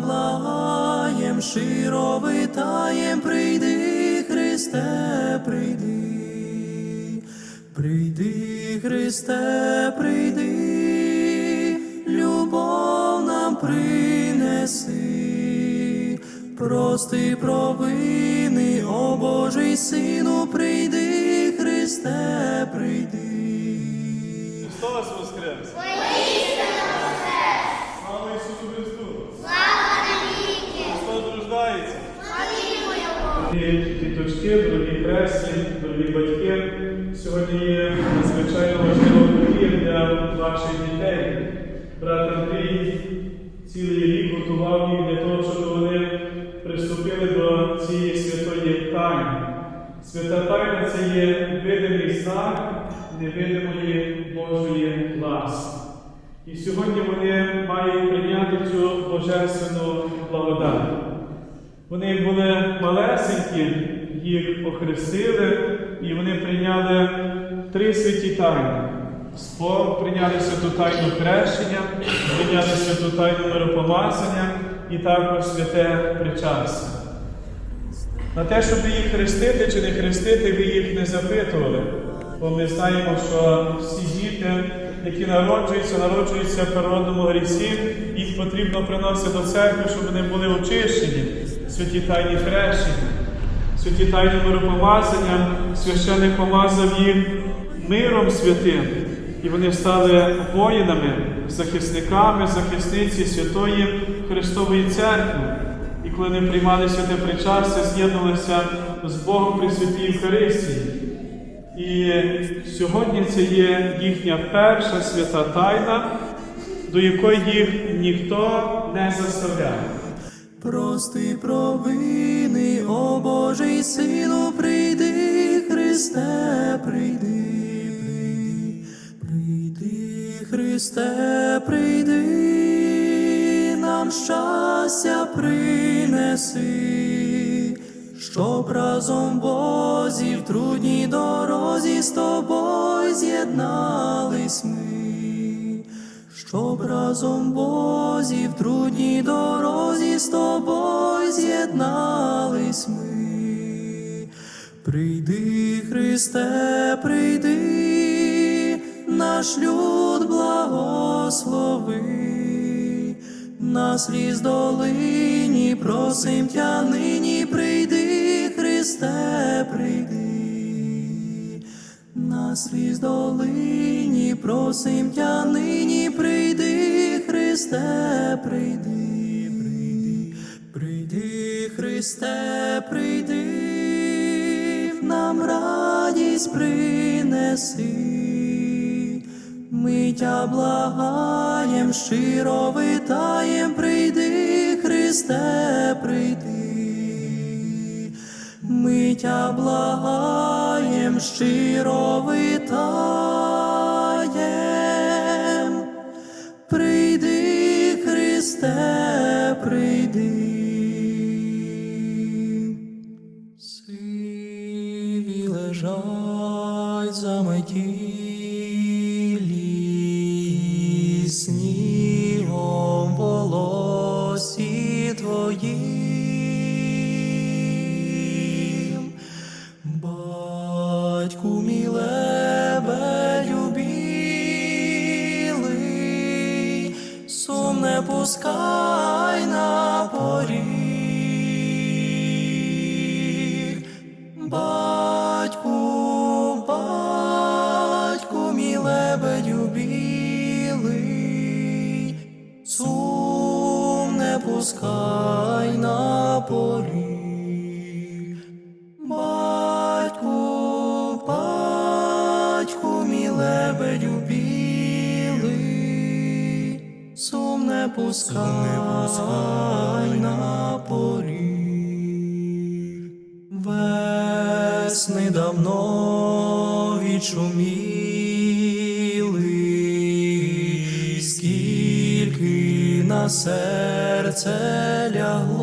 благаєм, щиро витаєм, прийди, Христе, прийди. Прийди, Христе, прийди, любов нам принеси, прости провини, о Божий Сину, прийди, Христе, прийди. Христос Воскрес! Слава Ісусу Христу! Христос рождається! Дорогі діточки, дорогі хресні, дорогі батьки, сьогодні є надзвичайно важлива подія для ваших дітей. Брат Андрій цілий рік готував їх для того, щоб вони приступили до цієї святої тайни. Свята тайна це є видимий знак невидимої Божої ласки. І сьогодні вони мають прийняти цю божественну благодать. Вони були малесенькі, їх охрестили, і вони прийняли три святі тайни. Спо- Прийняли святу тайну хрещення, прийняли святу тайну миропомазання і також святе причастя. На те, щоб їх хрестити чи не хрестити, ви їх не запитували. Бо ми знаємо, що всі діти, які народжуються, народжуються в природному грісі, їх потрібно приносити до церкви, щоб вони були очищені, святі тайні хрещення, святі тайні миропомазання, священик помазав їх миром святим, і вони стали воїнами, захисниками, захисниці святої Христової церкви. І коли вони приймали святе причастя, з'єднувалися з Богом при святій Євхаристії. І сьогодні це є їхня перша свята тайна, до якої їх ніхто не заставляє. Прости провини, о Божий Сину, прийди, Христе, прийди, прийди, Христе, прийди, нам щастя принеси, щоб разом Бозі в трудній дорозі з тобою з'єднались ми щоб разом Бозі в трудній дорозі з тобою з'єднались ми. Прийди, Христе, прийди, наш люд благослови, на сліз долині просим тя нині, прийди, Христе, прийди. На сліз долині просим тя нині, прийди, Христе, прийди, прийди, прийди, Христе, прийди, нам радість принеси. Ми тя благаєм, щиро витаєм, прийди, Христе, прийди. Ми благаєм, щиро витаєм. Прийди, Христе, прийди. Сиві лежать заметілі пускай на поріг. Пускай на поріг. Весни давно відшуміли, скільки на серце лягло.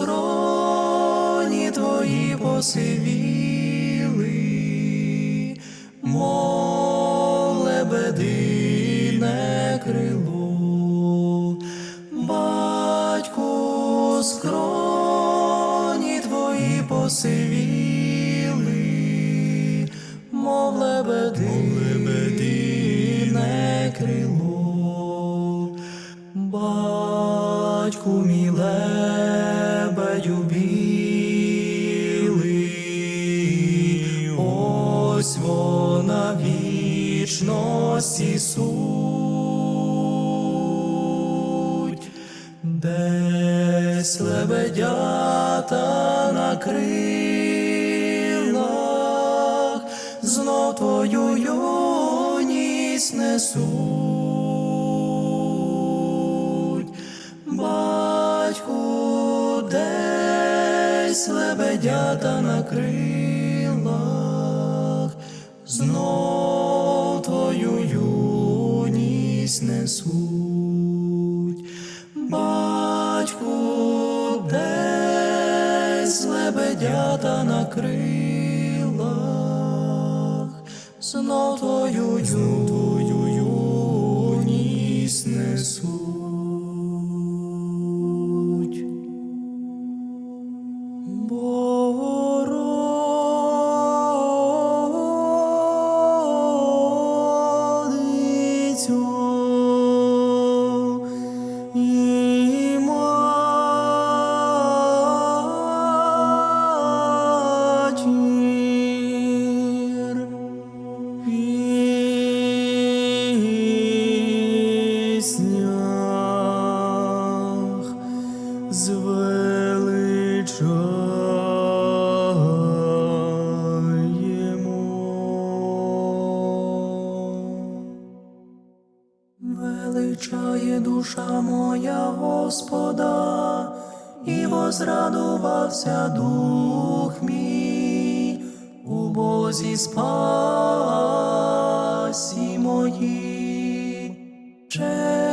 Скроні твої посивіли, мов лебедине крило, десь лебедята на крилах, знов твою юність несуть. Батьку десь лебедята на крилах, знов твою юність несуть. Крилах, знов твою Величає душа моя Господа, і возрадувався дух мій у Бозі спасі моїй, чеснішу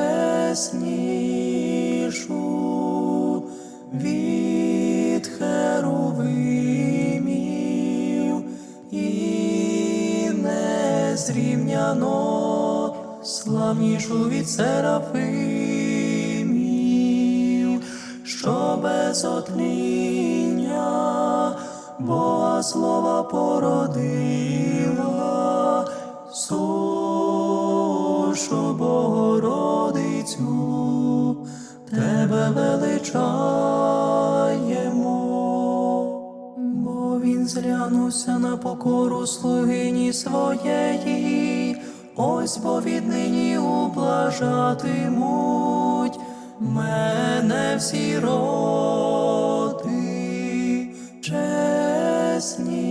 від херовимів і незрівняно славнішу від серафимів, що без отління Бога слова породила, сушу Богородицю, тебе величаємо, бо він зглянувся на покору слугині своєї, ось бо віднині ублажатимуть мене всі роди, чеснішу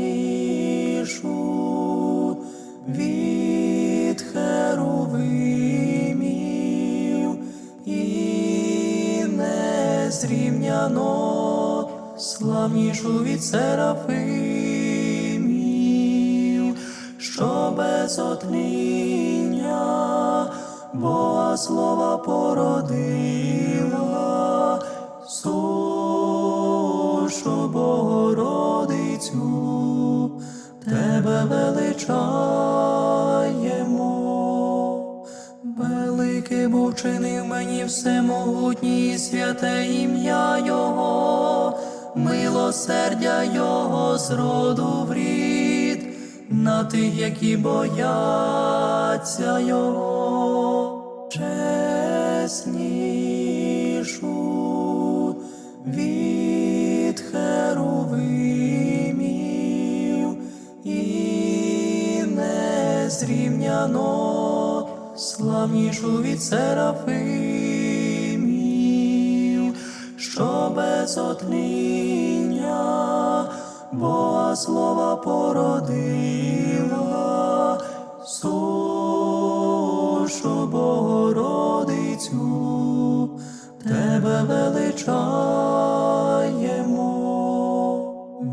від херовимів і незрівняно славнішу від серафимів, без отління Бога слова породила, сушу Богородицю, тебе величаємо. Великий був чинив мені всемогутній і святе ім'я Його, милосердя Його з роду в рід, на тих, які бояться Його, чеснішу від херовимів і незрівняно славнішу від серафимів, що без отління Бога слова породила, сушу Богородицю, тебе величаємо.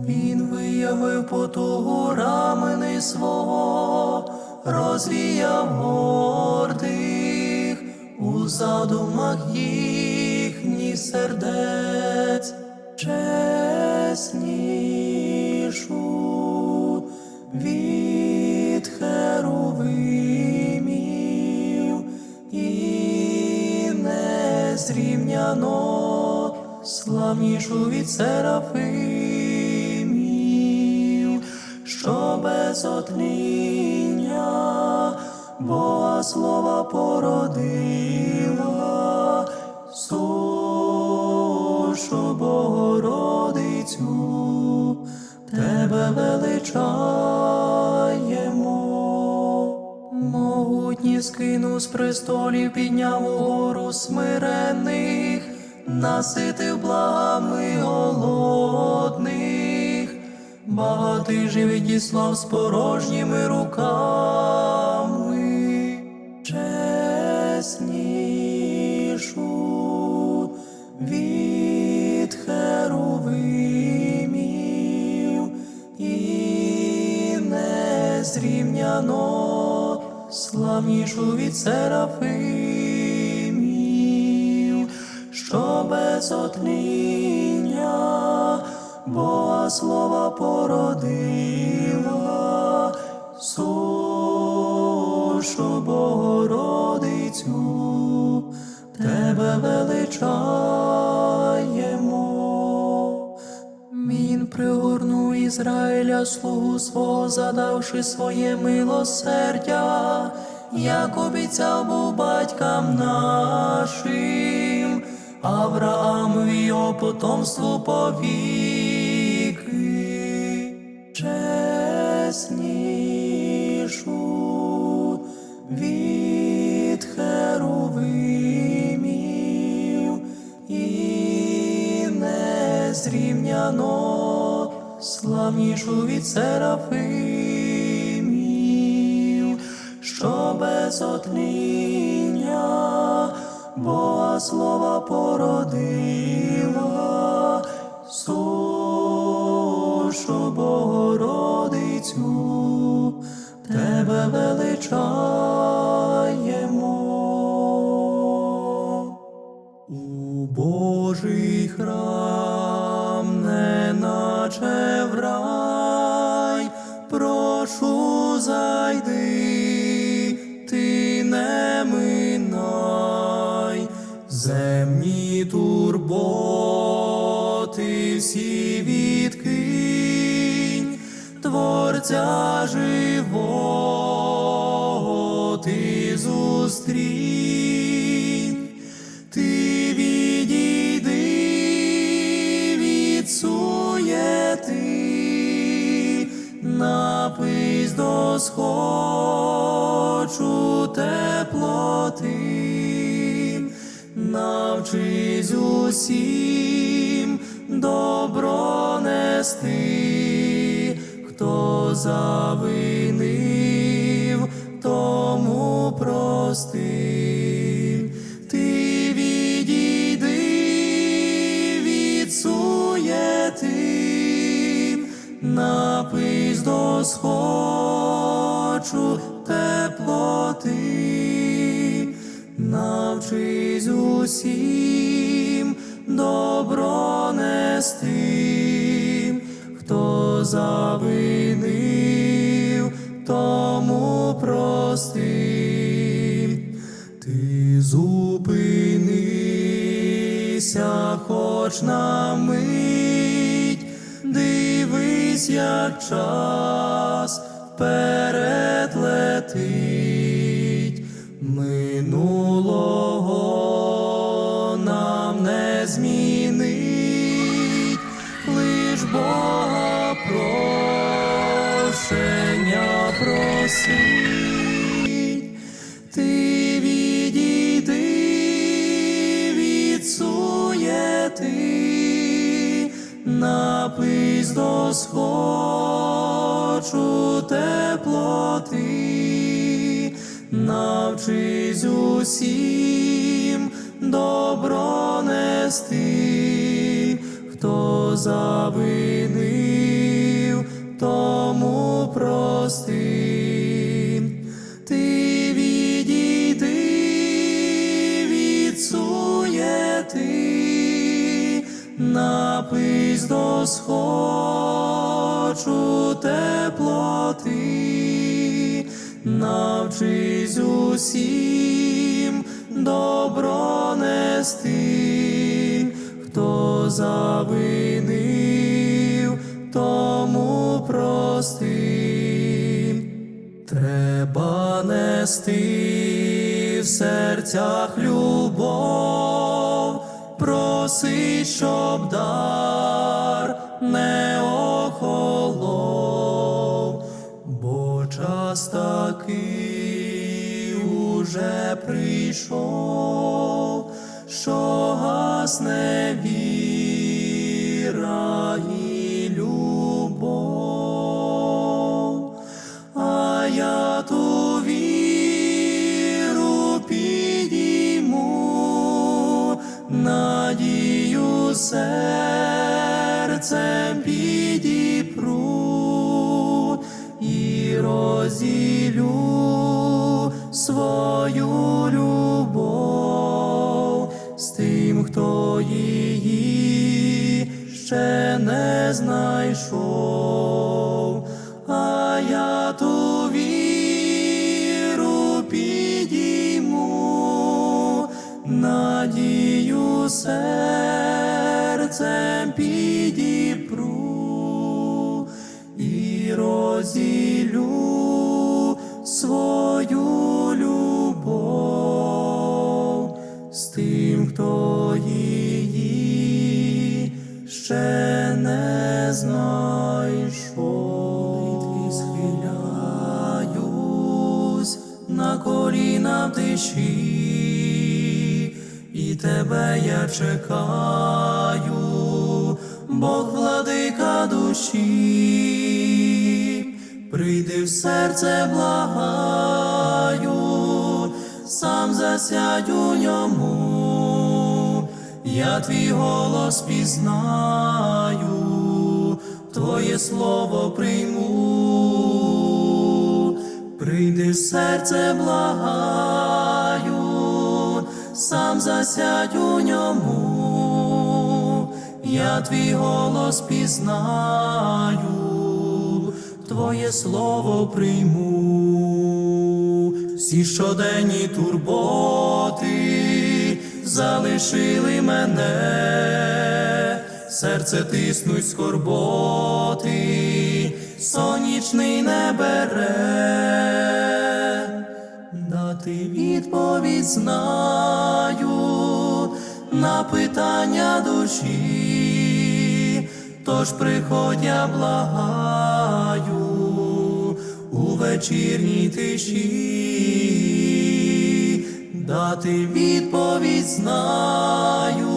Він виявив потугу рамени свого, розвіяв гордих у задумах їхніх сердець, чеснішу від херувимів і незрівняно славнішу від серафимів, що без отління Бога слова породила, тебе величаємо. Могутні скинув з престолів, підняв угору смирених, наситив благами голодних, багатий же відіслав з порожніми руками, незрівняно славнішу від серафимів, що без отління Бога слова породила, сушу Богородицю, тебе величаємо. Ізраїля слугу свого, задавши своє милосердя, як обіцяв був батькам нашим, Авраамові його потомству повіки, чеснішу від херувимів і славнішу від серафимів, що без отління Бога слова породила, сушу Богородицю, тебе величаємо. У Божий храм, Творця живого ти зустрінь. Ти відійди від суєти, напись до схочу теплоти, навчись усім добро нести, завинив, тому прости. Ти відійди від суєти, напись до схочу теплоти, навчись усім добро нести, завинив, тому прости. Ти зупинися, хоч на мить, дивись, як час вперед летить, просить. Ти напись до схочу теплоти, навчись усім добро нести, завинив, схочу теплоти, навчись усім добро нести, хто завинив, тому прости. Треба нести в серцях любов, проси, щоб дар час уже прийшов, що гасне віра і любов. А я то віру тиші, і тебе я чекаю, Бог владика душі, прийди в серце, благаю, сам засядь у ньому, я твій голос пізнаю, Твоє слово прийму, прийди серце, благаю, сам засядь у ньому, я твій голос пізнаю, Твоє слово прийму, всі щоденні турботи залишили мене, серце тиснуть скорботи, сонячний не бере, дати відповідь знаю на питання душі, тож приходь, я благаю у вечірній тиші, дати відповідь знаю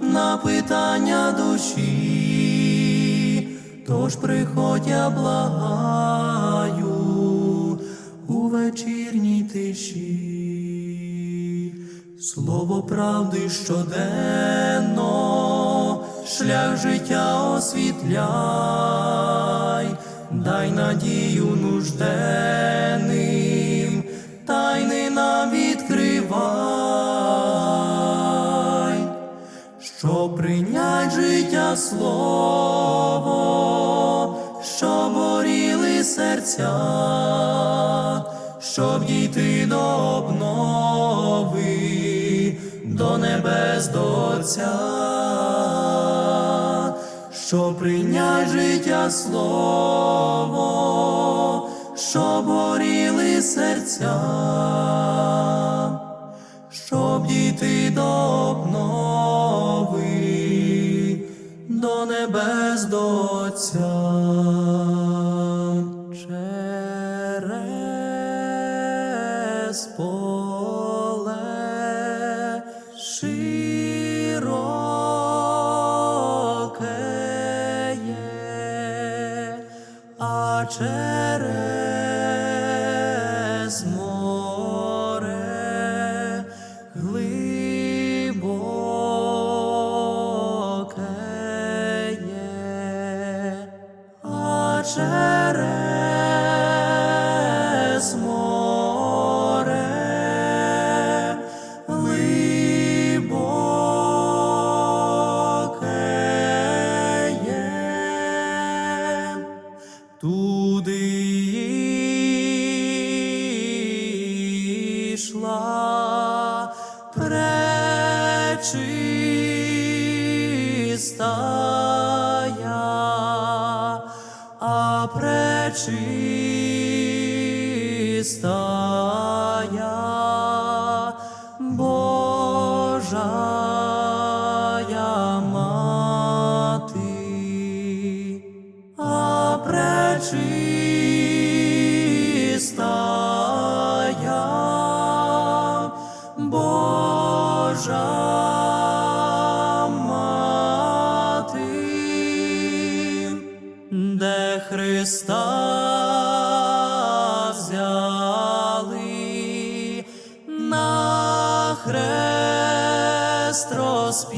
на питання душі, тож приходь, я благаю у вечірній тиші. Слово правди щоденно, шлях життя освітляй, дай надію нужденним, тайни нам відкривай, щоб прийнять життя слово, щоб горіли серця, щоб дійти до обнови, до небес до Отця, щоб прийнять життя слово, щоб горіли серця щоб дійти до обнови, до небес до Отця. Через поле широке є, а через йшла пречистая, а пречистая хрест